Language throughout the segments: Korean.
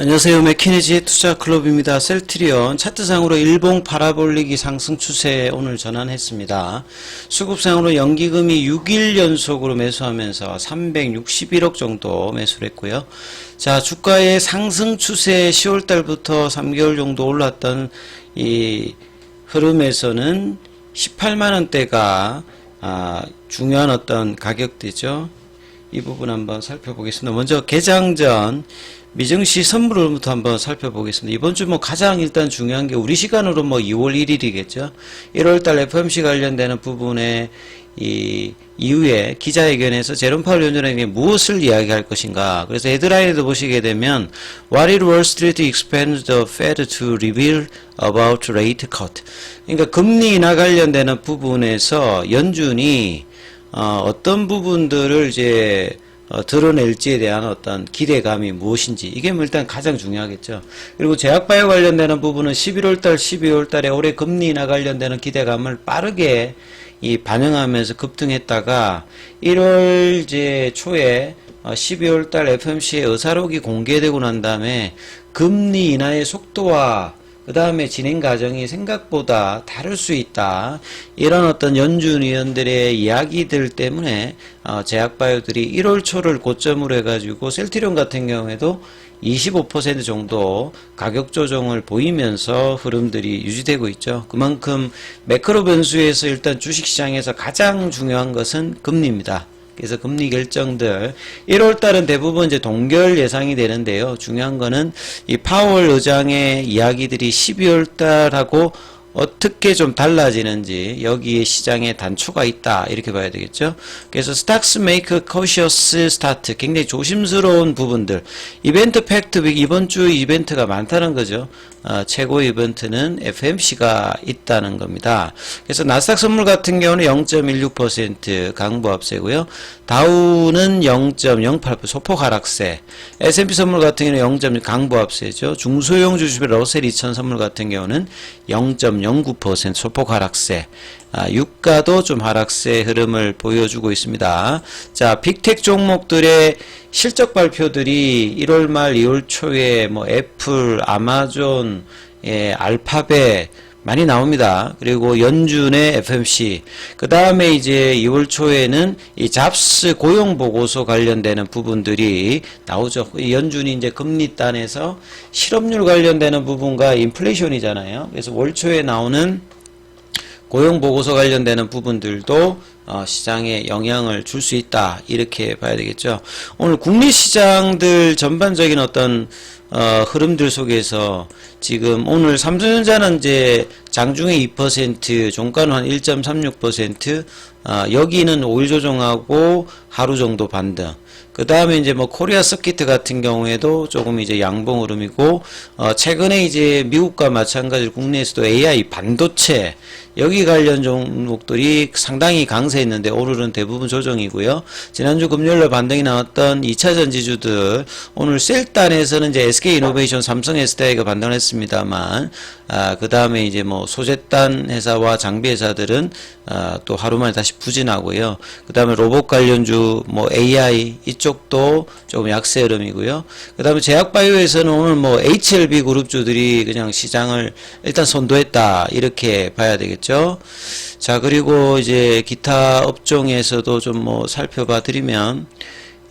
안녕하세요. 맥키니지의 투자클럽입니다. 셀트리온 차트상으로 일봉 파라볼릭이 상승 추세 오늘 전환했습니다. 수급상으로 연기금이 6일 연속으로 매수하면서 361억 정도 매수를 했고요. 자, 주가의 상승 추세 10월 달부터 3개월 정도 올랐던 이 흐름에서는 18만 원대가 아, 중요한 어떤 가격대죠. 이 부분 한번 살펴보겠습니다. 먼저 개장 전 미증시 선물을부터 한번 살펴보겠습니다. 이번 주 뭐 가장 일단 중요한 게 우리 시간으로 뭐 2월 1일이겠죠. 1월 달 FMC 관련되는 부분에 이 이후에 기자회견에서 제롬 파월 위원장에게 무엇을 이야기할 것인가. 그래서 헤드라인에도 보시게 되면 What did Wall Street expect the Fed to reveal about rate cut? 그러니까 금리 인하 관련되는 부분에서 연준이 어, 어떤 부분들을 이제 어, 드러낼지에 대한 어떤 기대감이 무엇인지 이게 뭐 일단 가장 중요하겠죠. 그리고 제약바이오 관련되는 부분은 11월달, 12월달에 올해 금리 인하 관련되는 기대감을 빠르게 이 반영하면서 급등했다가 1월 이제 초에 어, 12월달 FMC의 의사록이 공개되고 난 다음에 금리 인하의 속도와 그 다음에 진행 과정이 생각보다 다를 수 있다. 이런 어떤 연준 위원들의 이야기들 때문에 어, 제약바이오들이 1월 초를 고점으로 해가지고 셀트리온 같은 경우에도 25% 정도 가격 조정을 보이면서 흐름들이 유지되고 있죠. 그만큼 매크로 변수에서 일단 주식시장에서 가장 중요한 것은 금리입니다. 그래서 금리 결정들 1월 달은 대부분 이제 동결 예상이 되는데요. 중요한 거는 이 파월 의장의 이야기들이 12월 달하고 어떻게 좀 달라지는지 여기에 시장에 단초가 있다 이렇게 봐야 되겠죠. 그래서 스탁스 메이크 커셔스 스타트 굉장히 조심스러운 부분들 이벤트 팩트 빅 이번 주 이벤트가 많다는 거죠. 어, 최고 이벤트는 FMC가 있다는 겁니다. 그래서 나스닥 선물 같은 경우는 0.16% 강보 합세고요. 다우는 0.08% 소폭 하락세. S&P 선물 같은 경우는 0. 강보 합세죠. 중소형 주식의 러셀 2000 선물 같은 경우는 0.09% 소폭 하락세. 아, 유가도 좀 하락세 흐름을 보여주고 있습니다. 자, 빅텍 종목들의 실적 발표들이 1월 말 2월 초에 뭐 애플, 아마존, 예, 알파벳 많이 나옵니다. 그리고 연준의 FMC. 그 다음에 이제 2월 초에는 이 잡스 고용 보고서 관련되는 부분들이 나오죠. 이 연준이 이제 금리 단에서 실업률 관련되는 부분과 인플레이션이잖아요. 그래서 월 초에 나오는 고용 보고서 관련되는 부분들도 어, 시장에 영향을 줄 수 있다 이렇게 봐야 되겠죠. 오늘 국내 시장들 전반적인 어떤 어, 흐름들 속에서 지금 오늘 삼성전자는 이제 장중에 2%, 종가는 한 1.36%, 어, 여기는 5일 조정하고 하루 정도 반등. 그 다음에 이제 뭐 코리아 서키트 같은 경우에도 조금 이제 양봉 흐름이고, 어, 최근에 이제 미국과 마찬가지로 국내에서도 AI 반도체, 여기 관련 종목들이 상당히 강세했는데 오늘은 대부분 조정이고요. 지난주 금요일에 반등이 나왔던 2차 전지주들 오늘 셀단에서는 이제 SK 이노베이션, 삼성 SDI가 반등을 했습니다만 아, 그 다음에 이제 뭐 소재단 회사와 장비 회사들은 아, 또 하루 만에 다시 부진하고요. 그 다음에 로봇 관련주 뭐 AI 이쪽도 조금 약세 흐름이고요. 그 다음에 제약바이오에서는 오늘 뭐 HLB 그룹주들이 그냥 시장을 일단 선도했다 이렇게 봐야 되겠죠. 자 그리고 이제 기타 업종에서도 좀 뭐 살펴봐 드리면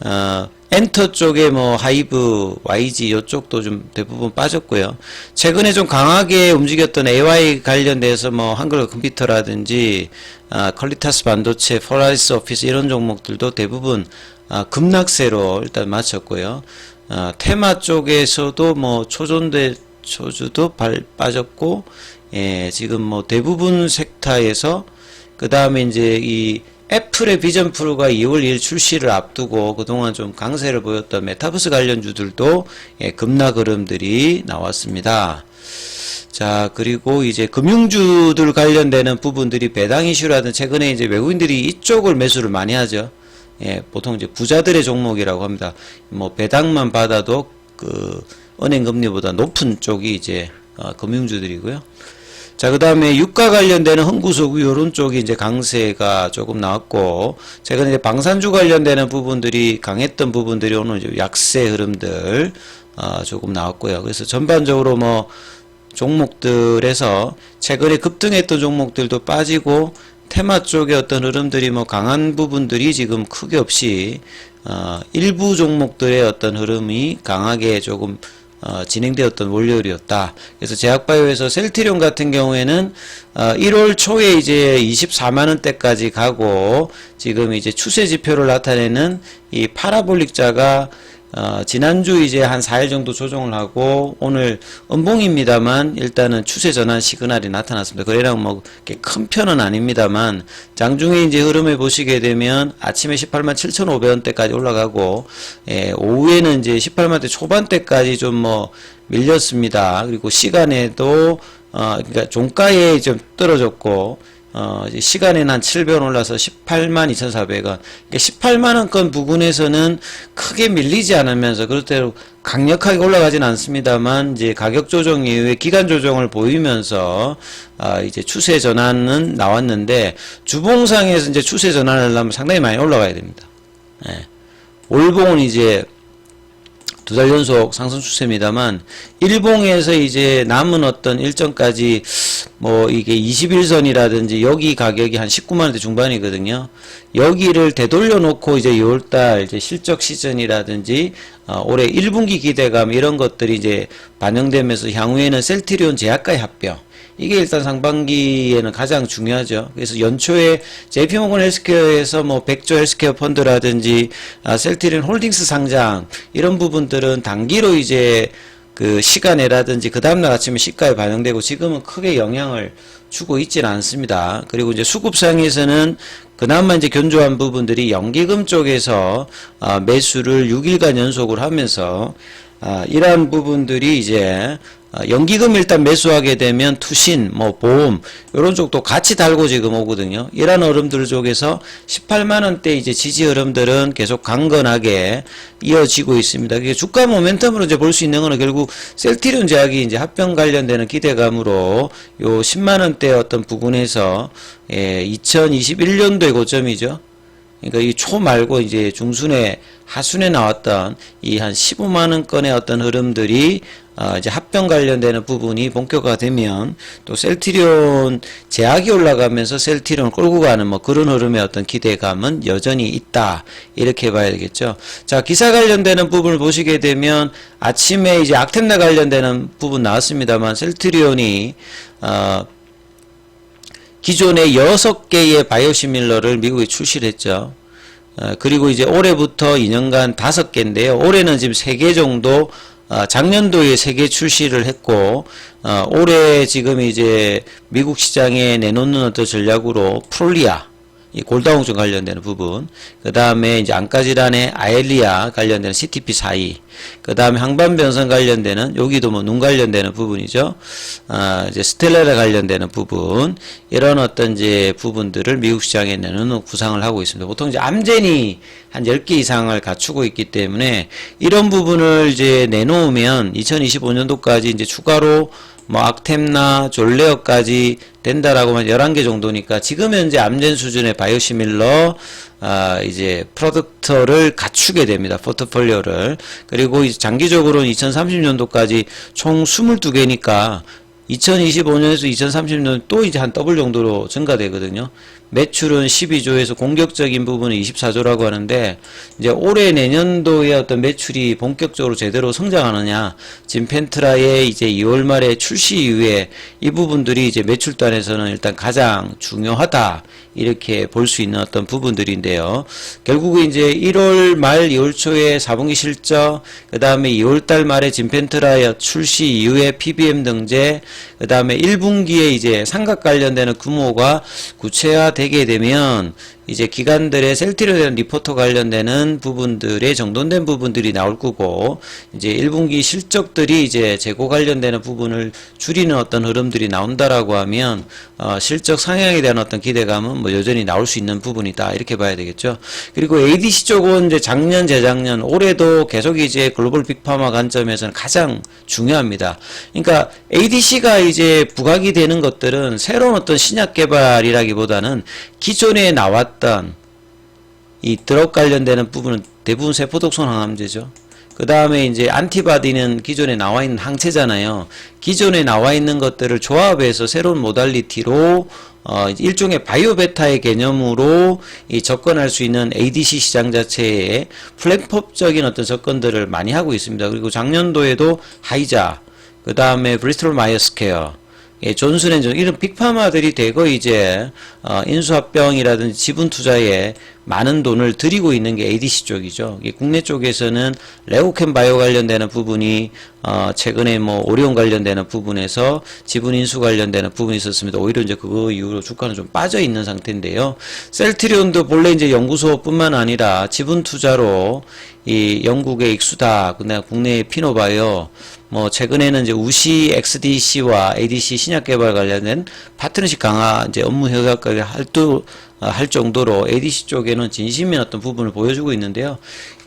어, 엔터 쪽에 뭐 하이브, YG 이쪽도 좀 대부분 빠졌고요. 최근에 좀 강하게 움직였던 AI 관련돼서 뭐 한글 컴퓨터라든지 아, 퀄리타스 반도체, 포라리스 오피스 이런 종목들도 대부분 아, 급락세로 일단 마쳤고요. 아, 테마 쪽에서도 뭐 초전대 초주도 발, 빠졌고 예, 지금 뭐 대부분 섹터에서 그 다음에 이제 이 애플의 비전 프로가 2월 2일 출시를 앞두고 그동안 좀 강세를 보였던 메타버스 관련주들도 예, 급락 흐름들이 나왔습니다. 자, 그리고 이제 금융주들 관련되는 부분들이 배당 이슈라든 최근에 이제 외국인들이 이쪽을 매수를 많이 하죠. 예, 보통 이제 부자들의 종목이라고 합니다. 뭐 배당만 받아도 그 은행 금리보다 높은 쪽이 이제 어, 금융주들이고요. 자, 그 다음에 유가 관련되는 흥구소구 요런 쪽이 이제 강세가 조금 나왔고, 최근에 이제 방산주 관련되는 부분들이 강했던 부분들이 오늘 좀 약세 흐름들, 어, 조금 나왔고요. 그래서 전반적으로 뭐, 종목들에서 최근에 급등했던 종목들도 빠지고, 테마 쪽의 어떤 흐름들이 뭐 강한 부분들이 지금 크게 없이, 어, 일부 종목들의 어떤 흐름이 강하게 조금 어, 진행되었던 월요일이었다. 그래서 제약바이오에서 셀트리온 같은 경우에는 어, 1월 초에 이제 24만 원대까지 가고 지금 이제 추세 지표를 나타내는 이 파라볼릭자가 어, 지난주 이제 한 4일 정도 조정을 하고 오늘 음봉입니다만 일단은 추세 전환 시그널이 나타났습니다. 거래량 뭐 큰 편은 아닙니다만 장중에 이제 흐름을 보시게 되면 아침에 18만 7,500원대까지 올라가고 예, 오후에는 이제 18만대 초반대까지 좀 뭐 밀렸습니다. 그리고 시간에도 어 그러니까 종가에 좀 떨어졌고 어, 이제 시간에는 한 700원 올라서 18만 2,400원. 그러니까 18만 원권 부근에서는 크게 밀리지 않으면서 그렇대로 강력하게 올라가진 않습니다만 이제 가격 조정 이후에 기간 조정을 보이면서 아, 이제 추세 전환은 나왔는데 주봉상에서 이제 추세 전환을 하려면 상당히 많이 올라가야 됩니다. 예. 월봉은 이제 두 달 연속 상승 추세입니다만 일봉에서 이제 남은 어떤 일정까지 뭐 이게 21선이라든지 여기 가격이 한 19만 원대 중반이거든요. 여기를 되돌려 놓고 이제 6월 달 이제 실적 시즌이라든지 어, 올해 1분기 기대감 이런 것들이 이제 반영되면서 향후에는 셀트리온 제약과의 합병 이게 일단 상반기에는 가장 중요하죠. 그래서 연초에 JP모건 헬스케어에서 뭐 백조 헬스케어 펀드라든지 아, 셀트리온 홀딩스 상장 이런 부분들은 단기로 이제 그 시간에라든지 그 다음날 아침에 시가에 반영되고 지금은 크게 영향을 주고 있지는 않습니다. 그리고 이제 수급상에서는 그나마 이제 견조한 부분들이 연기금 쪽에서 아, 매수를 6일간 연속을 하면서 아, 이러한 부분들이 이제 아, 연기금 일단 매수하게 되면 투신, 뭐 보험 이런 쪽도 같이 달고 지금 오거든요. 이러한 흐름들 쪽에서 18만 원대 이제 지지 흐름들은 계속 강건하게 이어지고 있습니다. 그게 주가 모멘텀으로 이제 볼 수 있는 거는 결국 셀티리온 제약이 이제 합병 관련되는 기대감으로 요 10만 원대 어떤 부분에서 예, 2021년도의 고점이죠. 그러니까 이 초 말고 이제 중순에 하순에 나왔던 이 한 15만 원권의 어떤 흐름들이 어 이제 합병 관련되는 부분이 본격화 되면 또 셀트리온 제약이 올라가면서 셀트리온 끌고 가는 뭐 그런 흐름의 어떤 기대감은 여전히 있다 이렇게 봐야 되겠죠. 자 기사 관련되는 부분을 보시게 되면 아침에 이제 악템나 관련되는 부분 나왔습니다만 셀트리온이 어 기존의 6개의 바이오시밀러를 미국에 출시를 했죠. 어, 그리고 이제 올해부터 2년간 5개인데요. 올해는 지금 3개 정도, 어, 작년도에 3개 출시를 했고, 어, 올해 지금 이제 미국 시장에 내놓는 어떤 전략으로 프롤리아, 이 골다공증 관련되는 부분, 그 다음에 이제 안과질환의 아엘리아 관련되는 CTP42, 그 다음에 항반변성 관련되는 여기도 뭐 눈 관련되는 부분이죠. 아, 이제 스텔라라 관련되는 부분 이런 어떤 이제 부분들을 미국 시장에 내놓는 구상을 하고 있습니다. 보통 이제 암젠이 한 10개 이상을 갖추고 있기 때문에 이런 부분을 이제 내놓으면 2025년도까지 이제 추가로 뭐 악템나 졸레어까지 된다라고 하면 11개 정도니까 지금 현재 암젠 수준의 바이오시밀러 아 이제 프로덕터를 갖추게 됩니다. 포트폴리오를. 그리고 장기적으로는 2030년도까지 총 22개니까 2025년에서 2030년 또 이제 한 더블 정도로 증가되거든요. 매출은 12조에서 공격적인 부분은 24조라고 하는데 이제 올해 내년도에 어떤 매출이 본격적으로 제대로 성장하느냐 지금 펜트라의 이제 2월 말에 출시 이후에 이 부분들이 이제 매출단에서는 일단 가장 중요하다 이렇게 볼 수 있는 어떤 부분들인데요. 결국은 이제 1월 말 2월 초에 4분기 실적, 그 다음에 2월 달 말에 진펜트라의 출시 이후에 PBM 등재, 그 다음에 1분기에 이제 삼각 관련되는 규모가 구체화 되게 되면 이제 기관들의 셀트리온에 대한 리포터 관련되는 부분들의 정돈된 부분들이 나올 거고 이제 1분기 실적들이 이제 재고 관련되는 부분을 줄이는 어떤 흐름들이 나온다라고 하면 어, 실적 상향에 대한 어떤 기대감은 뭐 여전히 나올 수 있는 부분이다 이렇게 봐야 되겠죠. 그리고 ADC 쪽은 이제 작년 재작년 올해도 계속 이제 글로벌 빅파마 관점에서는 가장 중요합니다. 그러니까 ADC가 이제 부각이 되는 것들은 새로운 어떤 신약 개발이라기보다는 기존에 나왔 던 이 드럭 관련되는 부분은 대부분 세포독성 항암제죠. 그 다음에 이제 안티바디는 기존에 나와 있는 항체잖아요. 기존에 나와 있는 것들을 조합해서 새로운 모달리티로 어, 일종의 바이오 베타의 개념으로 이 접근할 수 있는 ADC 시장 자체에 플랫폼적인 어떤 접근들을 많이 하고 있습니다. 그리고 작년도에도 하이자, 그 다음에 브리스톨 마이어스케어, 예, 존슨앤존 이런 빅파마들이 대거 이제 어, 인수합병이라든지 지분 투자에 많은 돈을 들이고 있는 게 ADC 쪽이죠. 이 국내 쪽에서는 레오캠 바이오 관련되는 부분이 어, 최근에 뭐 오리온 관련되는 부분에서 지분 인수 관련되는 부분이 있었습니다. 오히려 이제 그거 이후로 주가는 좀 빠져 있는 상태인데요. 셀트리온도 본래 이제 연구소뿐만 아니라 지분 투자로 이 영국의 익수다, 그다음 국내의 피노바이오, 뭐 최근에는 이제 우시 XDC와 ADC 신약 개발 관련된 파트너십 강화 이제 업무 협약까지 어, 할 정도로 ADC 쪽에는 진심인 어떤 부분을 보여주고 있는데요.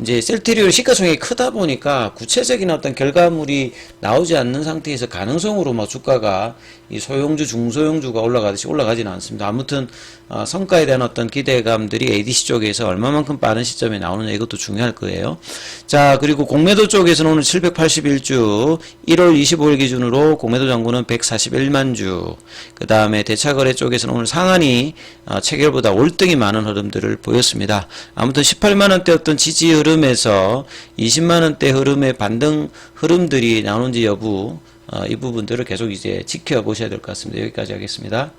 이제 셀트리온 시가총액이 크다 보니까 구체적인 어떤 결과물이 나오지 않는 상태에서 가능성으로 뭐 주가가 이 소형주, 중소형주가 올라가듯이 올라가지는 않습니다. 아무튼 어, 성과에 대한 어떤 기대감들이 ADC 쪽에서 얼마만큼 빠른 시점에 나오느냐 이것도 중요할 거예요. 자 그리고 공매도 쪽에서는 오늘 781주 1월 25일 기준으로 공매도 잔고는 141만 주. 그 다음에 대차거래 쪽에서는 오늘 상한이 어, 체결 보다 월등히 많은 흐름들을 보였습니다. 아무튼 18만 원대였던 지지 흐름에서 20만 원대 흐름의 반등 흐름들이 나오는지 여부 어, 이 부분들을 계속 이제 지켜보셔야 될 것 같습니다. 여기까지 하겠습니다.